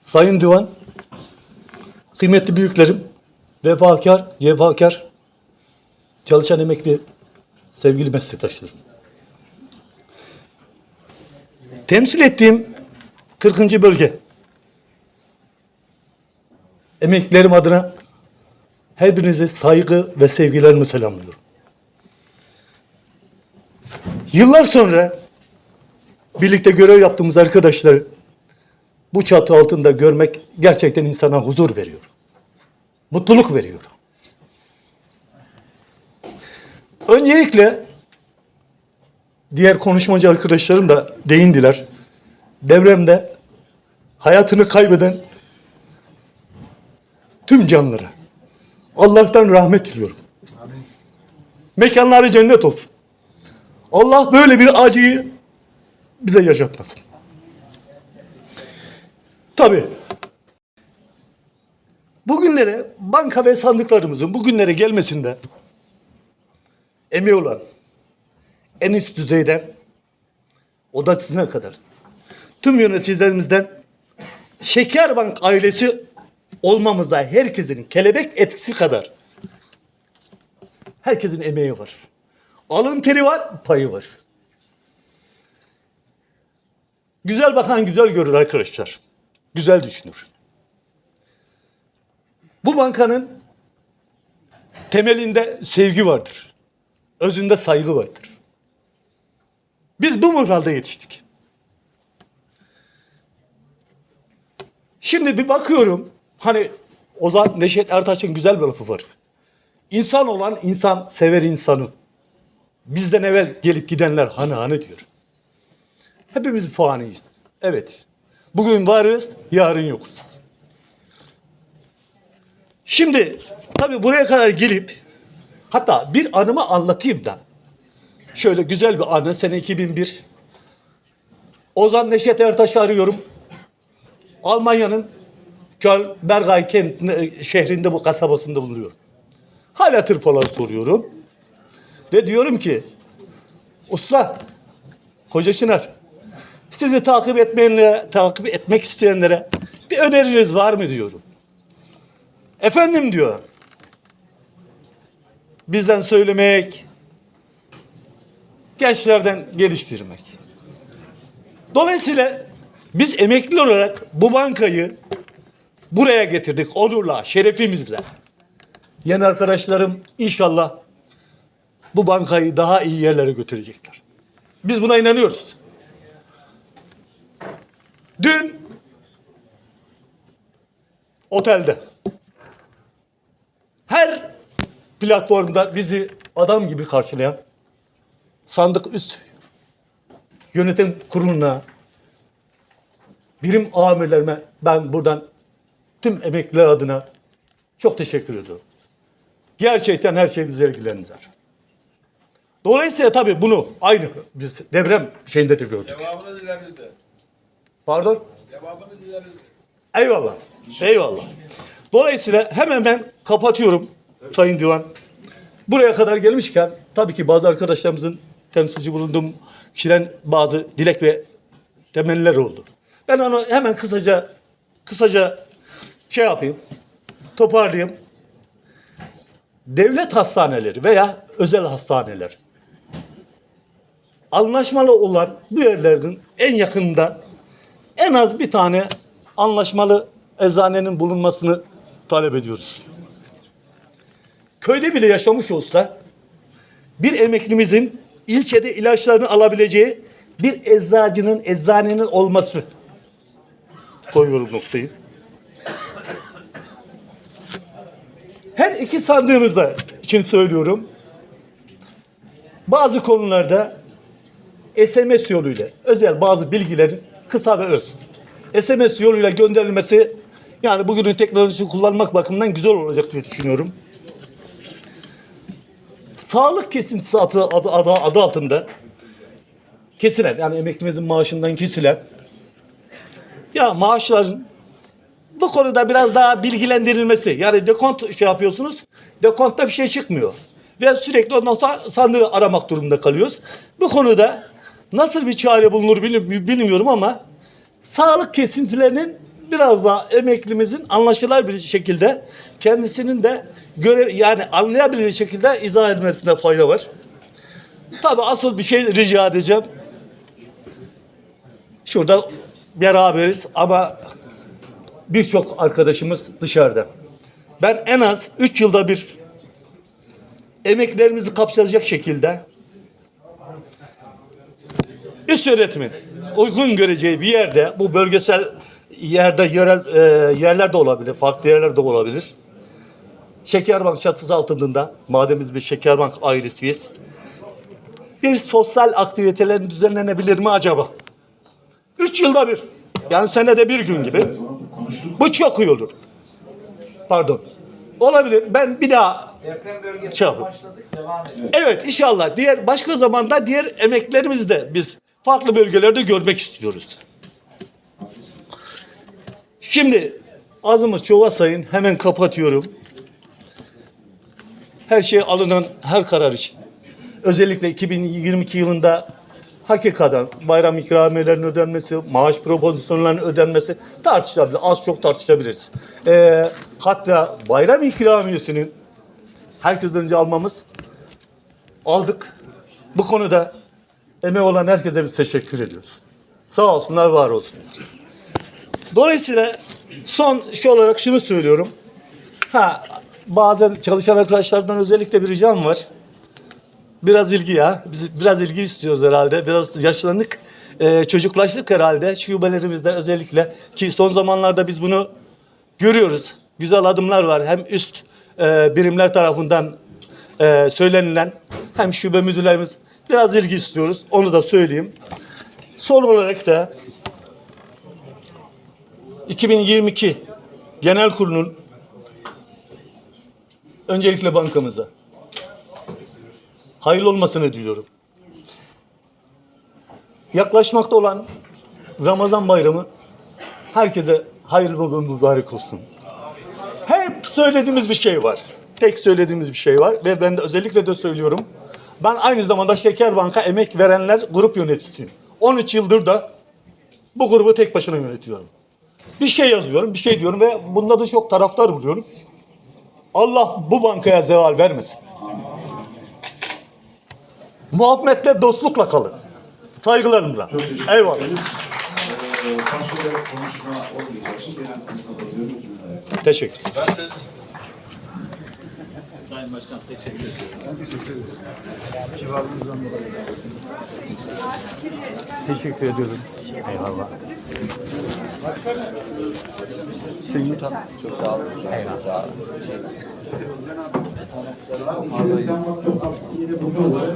Sayın Divan, kıymetli büyüklerim, vefakar, cefakar, çalışan emekli, sevgili meslektaşlarım. Temsil ettiğim 40. bölge, emeklilerim adına hepinizi saygı ve sevgilerimi selamlıyorum. Yıllar sonra birlikte görev yaptığımız arkadaşları bu çatı altında görmek gerçekten insana huzur veriyor. Mutluluk veriyor. Öncelikle diğer konuşmacı arkadaşlarım da değindiler. Devremde hayatını kaybeden tüm canlılara Allah'tan rahmet diliyorum. Mekanları cennet olsun. Allah böyle bir acıyı bize yaşatmasın. Tabii. Bugünlere banka ve sandıklarımızın bugünlere gelmesinde emeği olan en üst düzeyden odasına kadar tüm yöneticilerimizden Şekerbank ailesi olmamıza herkesin kelebek etkisi kadar herkesin emeği var. Alın teri var, payı var. Güzel bakan güzel görür arkadaşlar. Güzel düşünür. Bu bankanın temelinde sevgi vardır. Özünde saygı vardır. Biz bu moralde yetiştik. Şimdi bir bakıyorum hani Ozan Neşet Ertaş'ın güzel bir lafı var. İnsan olan insan sever insanı. Bizden evvel gelip gidenler hani hani diyor. Hepimiz faniyiz. Evet. Bugün varız, yarın yokuz. Şimdi tabii buraya kadar gelip hatta bir anımı anlatayım da. Şöyle güzel bir anı sene 2001. Ozan Neşet Ertaş'ı arıyorum. Almanya'nın Köln, Bergay kentinde, şehrinde bu kasabasında bulunuyorum. Hala tır falan soruyorum. Ve diyorum ki Usta, Koca Çınar, sizi takip etmeyenlere, takip etmek isteyenlere bir öneriniz var mı diyorum. Efendim diyor. Bizden söylemek, gençlerden geliştirmek. Dolayısıyla biz emekli olarak bu bankayı buraya getirdik onurla, şerefimizle. Yeni arkadaşlarım inşallah bu bankayı daha iyi yerlere götürecekler. Biz buna inanıyoruz. Dün otelde her platformda bizi adam gibi karşılayan sandık üst yönetim kuruluna birim amirlerime ben buradan tüm emekliler adına çok teşekkür ediyorum. Gerçekten her şey bizi ilgilendiler. Dolayısıyla tabii bunu aynı biz deprem şeyinde de gördük. Cevabını dileriz de. Pardon? Cevabını dileriz. Eyvallah. Eyvallah. Dolayısıyla hemen ben kapatıyorum Sayın Divan. Buraya kadar gelmişken tabii ki bazı arkadaşlarımızın temsilci bulunduğum kişilerin bazı dilek ve temenniler oldu. Ben onu hemen kısaca kısaca şey yapayım. Toparlayayım. Devlet hastaneleri veya özel hastaneler anlaşmalı olan bu yerlerin en yakınında en az bir tane anlaşmalı eczanenin bulunmasını talep ediyoruz. Köyde bile yaşamış olsa bir emeklimizin ilçede ilaçlarını alabileceği bir eczacının, eczanenin olması koyuyorum noktayı. Her iki sandığımıza için söylüyorum. Bazı konularda SMS yoluyla özel bazı bilgilerin kısa ve öz. SMS yoluyla gönderilmesi yani bugünün teknolojisini kullanmak bakımından güzel olacak diye düşünüyorum. Sağlık kesintisi adı, adı, adı, adı altında kesilen yani emeklimizin maaşından kesilen ya maaşların bu konuda biraz daha bilgilendirilmesi. Yani dekont şey yapıyorsunuz. Dekontta bir şey çıkmıyor. Ve sürekli ondan sonra sandığı aramak durumunda kalıyoruz. Bu konuda nasıl bir çare bulunur bilmiyorum ama sağlık kesintilerinin biraz daha emeklimizin anlaşılır bir şekilde kendisinin de göre yani anlayabilir şekilde izah etmesinde fayda var. Tabii asıl bir şey rica edeceğim. Şurada beraberiz ama birçok arkadaşımız dışarıda. Ben en az 3 yılda bir emeklerimizi kapsayacak şekilde üst yönetimin uygun göreceği bir yerde bu bölgesel yerde yerel e, yerler de olabilir, farklı yerler de olabilir. Şekerbank çatısı altında madem biz bir Şekerbank ailesiyiz. Bir sosyal aktivitelerin düzenlenebilir mi acaba? Üç yılda bir. Yani senede bir gün gibi. Bu çok iyi olur. Pardon. Olabilir. Ben bir daha Deprem bölgesinde Şey başladık, devam ediyor. Evet inşallah diğer başka zamanda diğer emeklerimizi de biz farklı bölgelerde görmek istiyoruz. Şimdi azımız çova sayın hemen kapatıyorum. Her şey alınan her karar için. Özellikle 2022 yılında hakikaten bayram ikramiyelerinin ödenmesi, maaş propozisyonlarının ödenmesi tartışılabilir. Az çok tartışabiliriz. Ee, hatta bayram ikramiyesinin herkesten önce almamız aldık. Bu konuda emeği olan herkese biz teşekkür ediyoruz. Sağ olsunlar, var olsunlar. Dolayısıyla son şey olarak şunu söylüyorum. Ha, bazen çalışan arkadaşlardan özellikle bir ricam var. Biraz ilgi ya. Biz biraz ilgi istiyoruz herhalde. Biraz yaşlandık. Ee, çocuklaştık herhalde. Şubelerimizde özellikle ki son zamanlarda biz bunu görüyoruz. Güzel adımlar var. Hem üst e, birimler tarafından e, söylenilen hem şube müdürlerimiz biraz ilgi istiyoruz. Onu da söyleyeyim. Son olarak da 2022 Genel Kurulu'nun öncelikle bankamıza hayırlı olmasını diliyorum. Yaklaşmakta olan Ramazan bayramı herkese hayırlı ve mübarek olsun. Hep söylediğimiz bir şey var. Tek söylediğimiz bir şey var ve ben de özellikle de söylüyorum. Ben aynı zamanda Şeker Bank'a emek verenler grup yöneticisiyim. 13 yıldır da bu grubu tek başına yönetiyorum. Bir şey yazıyorum, bir şey diyorum ve bunda da çok taraftar buluyorum. Allah bu bankaya zeval vermesin. Muhabbetle, dostlukla kalın. Saygılarımla. Eyvallah. Ee, Başka bir için genel kurulu kapatıyoruz. Ee, Teşekkür Ben de Teşekkür ediyorum. Eyvallah. Senin Çok sağ olun. Sağ olun. Sen bakın kapısı yine burada.